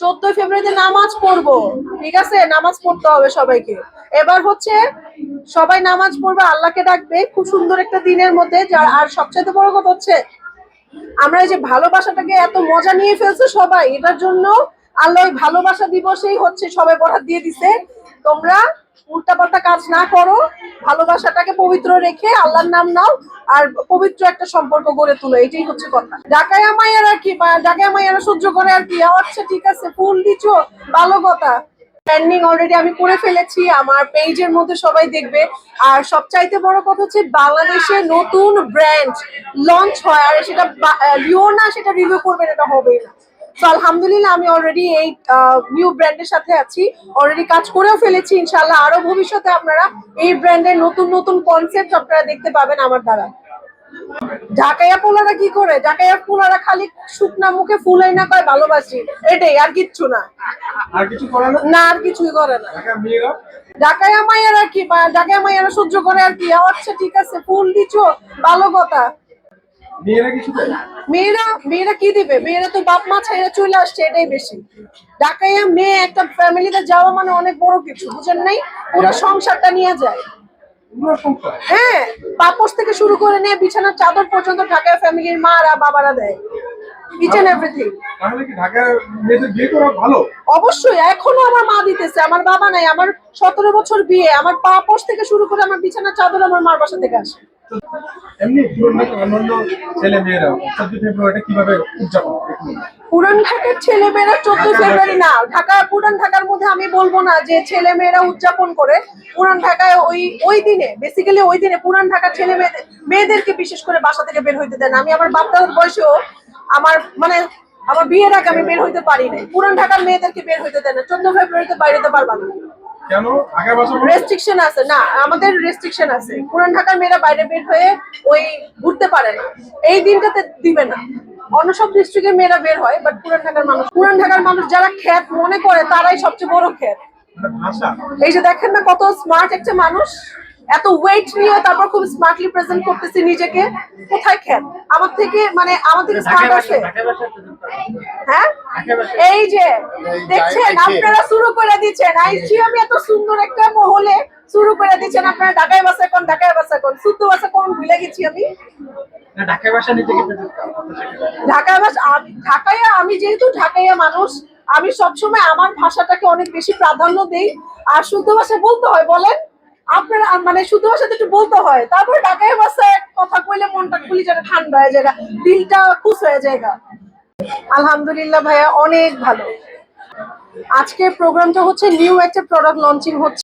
চোদ্দই ফেব্রুয়ারিতে নামাজ পড়ব। ঠিক আছে? নামাজ পড়তে হবে সবাইকে। এবার হচ্ছে, সবাই নামাজ পড়বে, আল্লাহকে ডাকবে। খুব সুন্দর একটা দিনের মধ্যে আর সবচেয়ে বড় কথা হচ্ছে, আমরা এই যে ভালোবাসাটাকে এত মজা নিয়ে ফেলছে সবাই, এটার জন্য আল্লাহ ভালোবাসা দিবসেই হচ্ছে সবাই বরাদ দিয়ে দিছে। তোমরা উল্টাপাল্টা কাজ না করো, ভালোবাসাটাকে পবিত্র রেখে আল্লাহর নাম নাও আর পবিত্র একটা সম্পর্ক গড়ে তুলো, এটাই হচ্ছে কথা। ডাকায়া মাইয়ার আর কি, বা ডাকায়া মাইয়ারা সহ্য করে আর কি। আচ্ছা ঠিক আছে, ফুল দিছো, ভালো কথা। ট্রেন্ডিং অলরেডি আমি করে ফেলেছি, আমার পেজের মধ্যে সবাই দেখবে। আর সবচাইতে বড় কথা হচ্ছে বাংলাদেশে নতুন ব্র্যান্ড লঞ্চ হয়, আর সেটা লিও না সেটা রিভিউ করবেন এটা হবেই না। তো আলহামদুলিল্লাহ আমি অলরেডি এই নিউ ব্র্যান্ডের সাথে আছি। অলরেডি কাজ করেও ফেলেছি ইনশাল্লাহ আরও ভবিষ্যতে আপনারা এই ব্র্যান্ডের নতুন নতুন কনসেপ্ট আপনারা দেখতে পাবেন আমার দ্বারা। ঢাকাইয়া পোলারা কি করে? ঢাকাইয়া পোলারা খালি শুকনা মুখে ফুলাই না কয় ভালোবাসি। এটাই আর কিচ্ছু না। আর কিছু করে না? না আর কিছুই করে না। ঢাকা মেয়েরা? ঢাকাইয়া মাইয়ারা কি ঢাকাইয়া মাইয়ারা সহ্য করে আর কি। আচ্ছা ঠিক আছে ফুল দিছো ভালো কথা। মেয়েরা মেয়েরা কি দিবে? মেয়েরা তো বাপ মা ছেড়ে চলে আসছে এটাই বেশি। ঢাকাইয়া মেয়ে একটা ফ্যামিলিতে যাওয়া মানে অনেক বড় কিছু বুঝেন নাই? পুরো সংসারটা নিয়ে যায়। হ্যাঁ পাপোশ থেকে শুরু করে নিয়ে বিছানার চাদর পর্যন্ত ঢাকায় ফ্যামিলির মারা বাবারা দেয়। এন্ড এভরিথিং তাহলে কি ঢাকায় মেয়েদের বিয়ে করা ভালো? অবশ্যই এখনও আমার মা দিতেছে। আমার বাবা নাই আমার সতেরো বছর বিয়ে। আমার পাপোশ থেকে শুরু করে আমার বিছানার চাদর আমার মার বাসা থেকে আসে। এমনি পুরনো অন্যান্য ছেলে মেয়েরা চোদ্দ ফেব্রুয়ারিটা কীভাবে উদযাপন। পুরান ঢাকার ছেলে মেয়েরা চোদ্দ ফেব্রুয়ারি না ঢাকা পুরান ঢাকার মধ্যে আমি বলব না যে ছেলে মেয়েরা উদযাপন করে। পুরান ঢাকায় ওই ওই দিনে বেসিক্যালি ওই দিনে পুরান ঢাকার ছেলে মেয়েদের মেয়েদেরকে বিশেষ করে বাসা থেকে বের হইতে দেন। আমি আমার বাপদাদার বয়সেও আমার মানে আমার বিয়ের আগে আমি বের হইতে পারি নাই। পুরান ঢাকার মেয়েদেরকে বের হইতে দেন না। চোদ্দ ফেব্রুয়ারিতে বাইরেতে পারবা না। কেন? ঢাকা বাসা রেস্ট্রিকশন আছে। না আমাদের রেস্ট্রিকশন আছে। পুরান ঢাকার মেয়েরা বাইরে বের হয়ে ওই ঘুরতে পারে না। এই দিনটাতে দিবে না। অন্য সব ডিস্ট্রিক্টের মেয়েরা বের হয় বাট পুরান ঢাকার মানুষ পুরান ঢাকার মানুষ যারা খ্যাত মনে করে তারাই সবচেয়ে বড় খ্যাত। মানে এই যে দেখেন না কত স্মার্ট একটা মানুষ? এত ওয়েট নিয়ে তারপর খুব স্মার্টলি প্রেজেন্ট করতেছি নিজেকে। কোথায় খ্যাত আমার থেকে মানে আমার থেকে স্মার্ট আছে। হ্যাঁ? এই যে দেখছেন আপনারা শুরু করে দিচ্ছেন। আইসি আমি এত সুন্দর একটা মহলে শুরু করে দিচ্ছেন। আপনারা ঢাকায় বাসা কোন ঢাকায় বাসা কোন? শুদ্ধ বাসা কোন ভুলে গেছি আমি? ঢাকায় বাসা নিজেকে ঢাকায় বাসা ঢাকায় আমি যেহেতু ঢাকাইয়া মানুষ আমি সবসময় আমার ভাষাটাকে অনেক বেশি প্রাধান্য দেই। আর শুদ্ধ ভাষা বলতে হয় বলেন। আপনারা মানে শুধু সাথে একটু বলতে হয়। তারপর ঢাকায় ভাষায় কথা কইলে মনটা খুলি যাবে ঠান্ডা হয়ে যায়, দিলটা খুশ হয়ে যায় আলহামদুলিল্লাহ ভাইয়া, অনেক ভালো। আজকে প্রোগ্রামটা হচ্ছে নিউ একটা প্রোডাক্ট লঞ্চিং হচ্ছে।